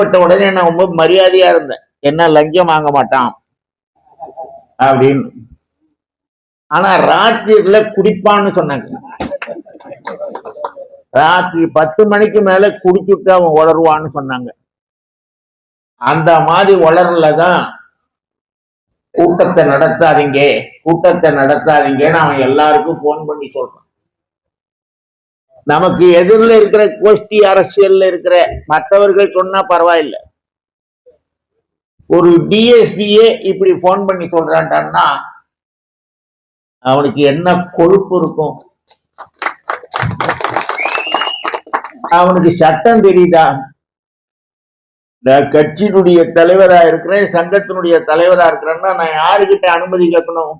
கேள்விப்பட்ட உடனே நான் ரொம்ப மரியாதையா இருந்தேன். என்ன லஞ்சம் வாங்க மாட்டான். அப்படின்னு. ஆனா ராத்திரில குடிப்பான்னு சொன்னாங்க. ராத்திரி பத்து மணிக்கு மேல குடிச்சுட்டு அவன் உளருவான்னு சொன்னாங்க. அந்த மாதிரி உளறல கூட்டத்தை நடத்தாதீங்க. கூட்டத்தை நடத்தாதீங்கன்னு அவன் எல்லாருக்கும் போன் பண்ணி சொல்றான். நமக்கு எதிரில் இருக்கிற கோஷ்டி அரசியல்ல இருக்கிற மற்றவர்கள் சொன்னா பரவாயில்லை. ஒரு டிஎஸ்பியே இப்படி போன் பண்ணி சொல்றான்டான்னா அவனுக்கு என்ன கொழுப்பு இருக்கும்? அவனுக்கு சட்டம் தெரியுதா? நான் கட்சியினுடைய தலைவரா இருக்கிறேன் சங்கத்தினுடைய தலைவரா இருக்கிறேன்னா நான் யாருக்கிட்ட அனுமதி கேட்கணும்?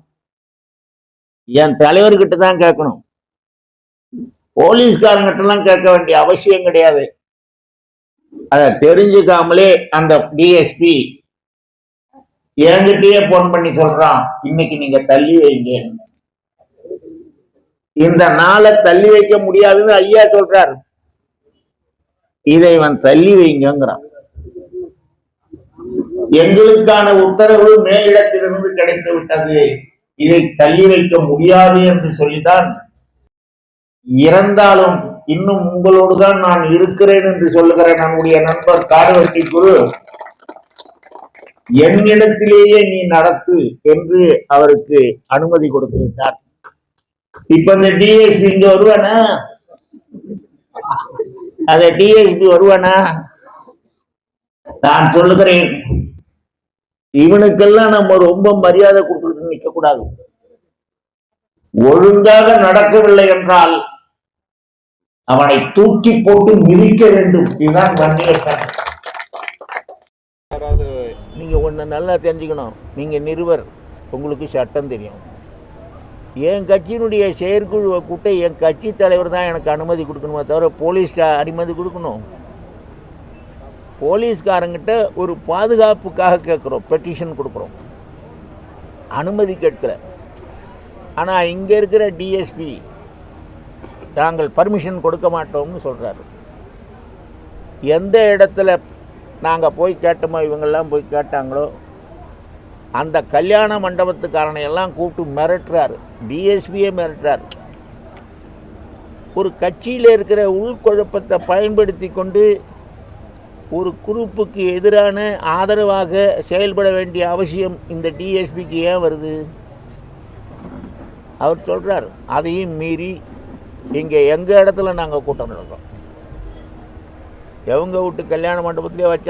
என் தலைவர்கிட்ட தான் கேட்கணும். போலீஸ்காரங்கிட்ட எல்லாம் கேட்க வேண்டிய அவசியம் கிடையாது. அதை தெரிஞ்சுக்காமலே அந்த டிஎஸ்பி என்கிட்டயே போன் பண்ணி சொல்றான் இன்னைக்கு நீங்க தள்ளி வைங்க. இந்த நாளை தள்ளி வைக்க முடியாதுன்னு ஐயா சொல்றாரு. இதை இவன் தள்ளி வைங்கிறான் எங்களுக்கான உத்தரவு மேலிடத்திலிருந்து கிடைத்து விட்டது இதை தள்ளி வைக்க முடியாது என்று சொல்லிதான் இறந்தாலும் இன்னும் உங்களோடு தான் நான் இருக்கிறேன் என்று சொல்லுகிற நம்முடைய நண்பர் காரவட்டி குரு. என்னிடத்திலேயே நீ நடத்து என்று அவருக்கு அனுமதி கொடுத்து விட்டார். இப்ப இந்த டிஎஸ்பி இங்க வருவானா? அத டிஎஸ்பி வருவானா? நான் சொல்லுகிறேன். இவனுக்கெல்லாம் நம்ம ரொம்ப மரியாதை கொடுத்துட்டு நிக்க கூடாது ஒழுங்காக நடக்கவில்லை என்றால் அவனை தூக்கி போட்டு மிதிக்க வேண்டும். இதுதான் வன்னிய யாராவது நீங்க ஒண்ணு நல்லா தெரிஞ்சுக்கணும். நீங்க நிறுவர் உங்களுக்கு சட்டம் தெரியும். என் கட்சியினுடைய செயற்குழுவை கூட்ட என் கட்சி தலைவர் தான் எனக்கு அனுமதி கொடுக்கணுமே தவிர போலீஸ் அனுமதி கொடுக்கணும். போலீஸ்காரங்கிட்ட ஒரு பாதுகாப்புக்காக கேட்குறோம். பெட்டிஷன் கொடுக்குறோம். அனுமதி கேட்கல. ஆனால் இங்கே இருக்கிற டிஎஸ்பி நாங்கள் பர்மிஷன் கொடுக்க மாட்டோம்னு சொல்கிறாரு எந்த இடத்துல நாங்கள் போய் கேட்டோமோ இவங்கெல்லாம் போய் கேட்டாங்களோ அந்த கல்யாண மண்டபத்துக்காரனை எல்லாம் கூப்பிட்டு மிரட்டுறாரு. டிஎஸ்பியே மிரட்டுறாரு. ஒரு கட்சியில் இருக்கிற உள்குழப்பத்தை பயன்படுத்தி கொண்டு ஒரு குரூப்புக்கு எதிரான ஆதரவாக செயல்பட வேண்டிய அவசியம் இந்த டிஎஸ்பிக்கு ஏன் வருது? அவர் சொல்கிறார் அதையும் மீறி இங்கே எங்கள் இடத்துல நாங்கள் கூட்டம் நடக்கிறோம் எவங்க வீட்டு கல்யாண மண்டபத்திலே வச்சா